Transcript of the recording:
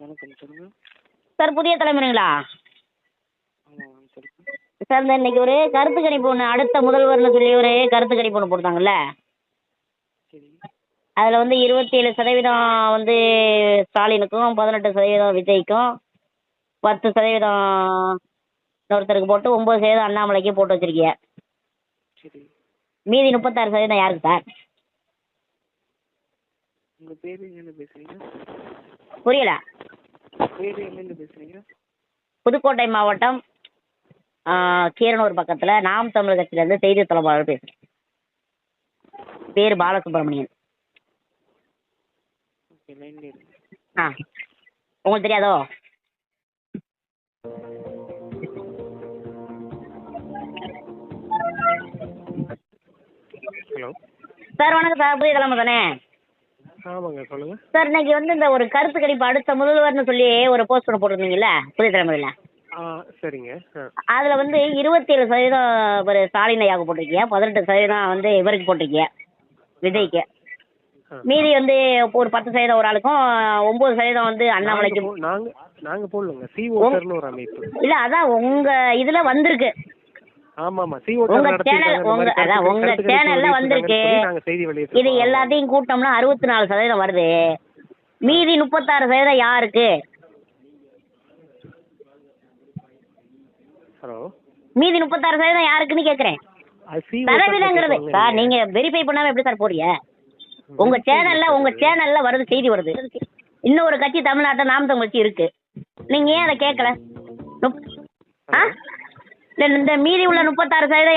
வணக்கம் சொல்லுங்கள் சார் புதிய தலைமுறைங்களா? சார் இந்த இன்னைக்கு ஒரு கருத்து கணிப்பு ஒன்று அடுத்த முதல்வர்னு சொல்லி ஒரு கருத்து கணிப்பு ஒன்று போட்டாங்கல்ல அதில் வந்து இருபத்தேழு சதவீதம் வந்து ஸ்டாலினுக்கும் பதினெட்டு சதவீதம் விஜய்க்கும் பத்து சதவீதம் இன்னொருத்தருக்கு போட்டு ஒம்பது சதவீதம் அண்ணாமலைக்கு போட்டு வச்சிருக்கீங்க சரி. மீதி முப்பத்தாறு சதவீதம் யாருக்கு சார்? புரியல. பேசுகிறீங்க புதுக்கோட்டை மாவட்டம் கீரனூர் பக்கத்தில் நாம் தமிழர் கட்சியிலேருந்து செய்தி தொடர்பாளர் பேசுகிறேன் பேர் பாலசுப்ரமணியன். ஆ உங்களுக்கு தெரியாதோ? ஹலோ. சார் வணக்கம் சார் புதிய தலைமை தானே? ஆமாங்க சொல்லுங்கள் சார் இன்னைக்கு வந்து இந்த ஒரு கருத்து கணிப்பு அடுத்த முதல்வர்னு சொல்லி ஒரு போஸ்ட் ஒன்று போட்டிருந்தீங்கல்ல புதிய தலைமுறையில். ஆ சரிங்க. ஆ. அதில் வந்து இருபத்தேழு சதவீதம் ஒரு ஸ்டாலின் ஐயாவுக்கு போட்டிருக்கீங்க பதினெட்டு சதவீதம் வந்து இவருக்கு போட்டிருக்கீங்க விஜய்க்கு. மீதி வந்து ஒரு பத்து சதவீதம் ஒரு ஆளுக்கும் ஒம்பது சதவீதம் வந்து அண்ணாமலைக்கு. நாங்கள் நாங்கள் போடலங்க சிஓட்டர்னு ஒரு அமைப்பு. இல்லை அதான் உங்கள் இதில் வந்திருக்கு. ஆமாம் உங்க channel- உங்க- அதான் உங்க channel ல வந்திருக்கு. இது எல்லாத்தையும் கூட்டம்னா அறுபத்தி நாலு சதவீதம் வருது. மீதி முப்பத்தாறு சதவீதம் யாருக்கு? ஹலோ மீதி முப்பத்தாறு சதவீதம் யாருக்குன்னு CO சதவீதங்கிறது சார் நீங்க. வெரிஃபை பண்ணாம எப்படி சார் போறீங்க உங்க சேனல்ல உங்க சேனல்ல வருது செய்தி வருது. இன்னொரு கட்சி தமிழ்நாட்டில் நாம் தமிழ் கட்சி இருக்கு. நீங்க ஏன் அதை கேட்கல இந்த மீதி உள்ள முப்பத்தாறு சதவீதம்